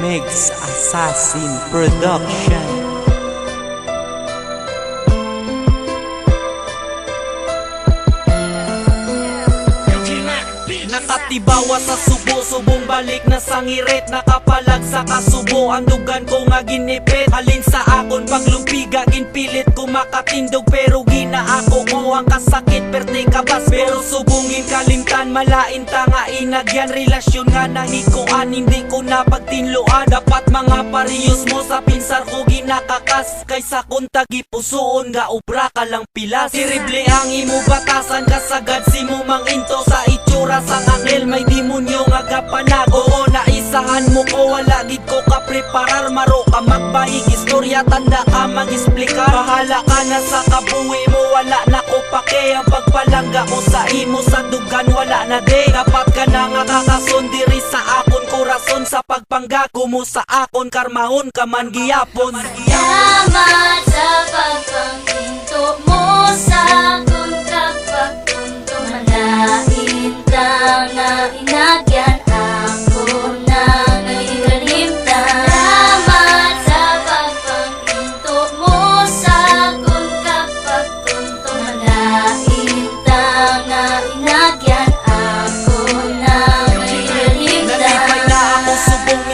Megs Assassin Production Nakatibawa sa subo, subong balik na sangirit Nakapalag sa kasubo, ang dugan ko nga ginipit Halin sa akon. Paglumpiga, ginpilit ko makatindog Pero gina ako. Ko ang kasakit, perte kabas Pero subungin kalimtan, malain ta nga inagyan Relasyon nga nahikuan, hindi ko na pagtinluan Dapat mga pariyos mo sa pinsar ko ginakakas. Kaysa kung tagipusoon nga obra ka lang pilas. Sirible ang imo batasan kasagad si mo mang into sa itsura sa angel may demonyo nga gapanag Oo naisahan mo ko wala gid ko ka preparar maro ka magbayig istorya tanda ka mag-explicar Bahala ka na sa kabuhi mo wala na ko pake. Ang pagpalangga ko sa imo sa dugan wala na de. Dapat ka na nga kakasundiri sa akon korason sa pagpanggago mo sa akon karmahon ka man giyapon Salamat sa pagpanghinto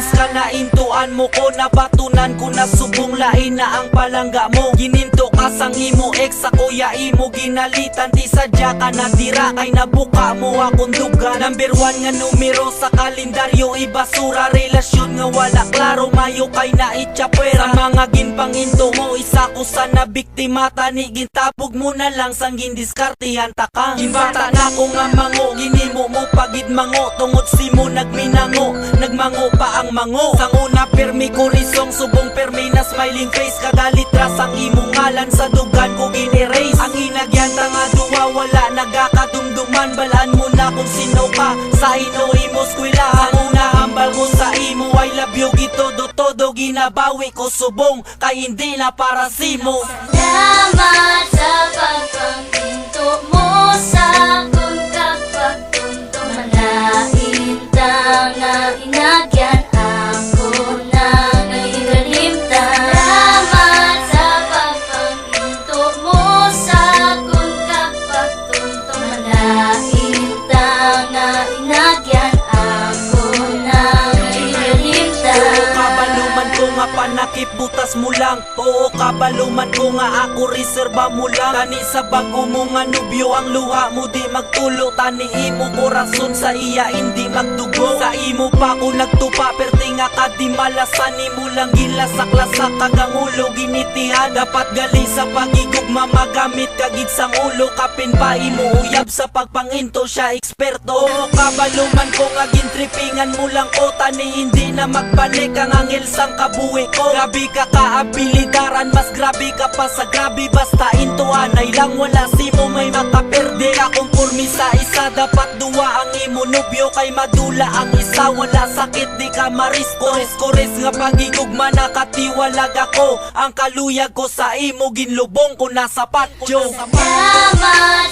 subong miska na intuan mo ko Nabatunan ko na subong lain na ang palangga mo. Gininto ka sang imo ex sa kuya imo Ginalitan. Ti sadya ka na tira Kay nabuka mo akong duga Number one nga numero sa kalendaryo Ibasura relasyon nga wala klaro. Mayo kay na itchapwera Sa mga ginpanginto mo Isa ko sa nabiktima Tani gintapog mo na lang sang gindiskartihan ta ka Ginbata na ko nga mango Ginimo mo pagid mango Tungod si mo nagminango. Nagmango pa ang mango. Sang una permi ko risong Subong permi na smiling face. Kagalit ras ang imong ngalan Sa dugan ko ginerase Ang inagyan ta nga duwa Wala nagakadumduman. Balaan mo na kung sino ka Sa ino you gitodo todo Ginabawi ko subong Kay hindi na para simo Salamat sa pagpanghinto mo sa nga panakip butas mo lang? Oo kabaluman ko nga. Ako reserba mo lang. Tani sa bago mo nga nubyo ang luha mo. Di magtulo Tani imo korason sa iya hindi magdugo. Sa imo pa ko nagtupa perti nga ka di malasan Imo lang. Gilasak-lasak kagang ulo ginitihan. Dapat gali sa pagigugma magamit kagid sang ulo. Kapin pa imo uyab sa pagpanginto siya eksperto. Oo kabaluman ko nga gintripingan mo lang ko. Tani hindi na magbalik ang angel sang kabuhi ko Grabe ka kaabilidaran mas grabe ka pa sa grabe. Basta intuan ay lang wala si mo may makaperde Akong purmi sa isa dapat duwa ang imo. Nubyo Kay madula ang isa wala sakit di ka marisko. Kores nga pagigugma nakatiwalag ako. Ang kaluyag ko sa imo ginlubong ko na sapat yo Salamat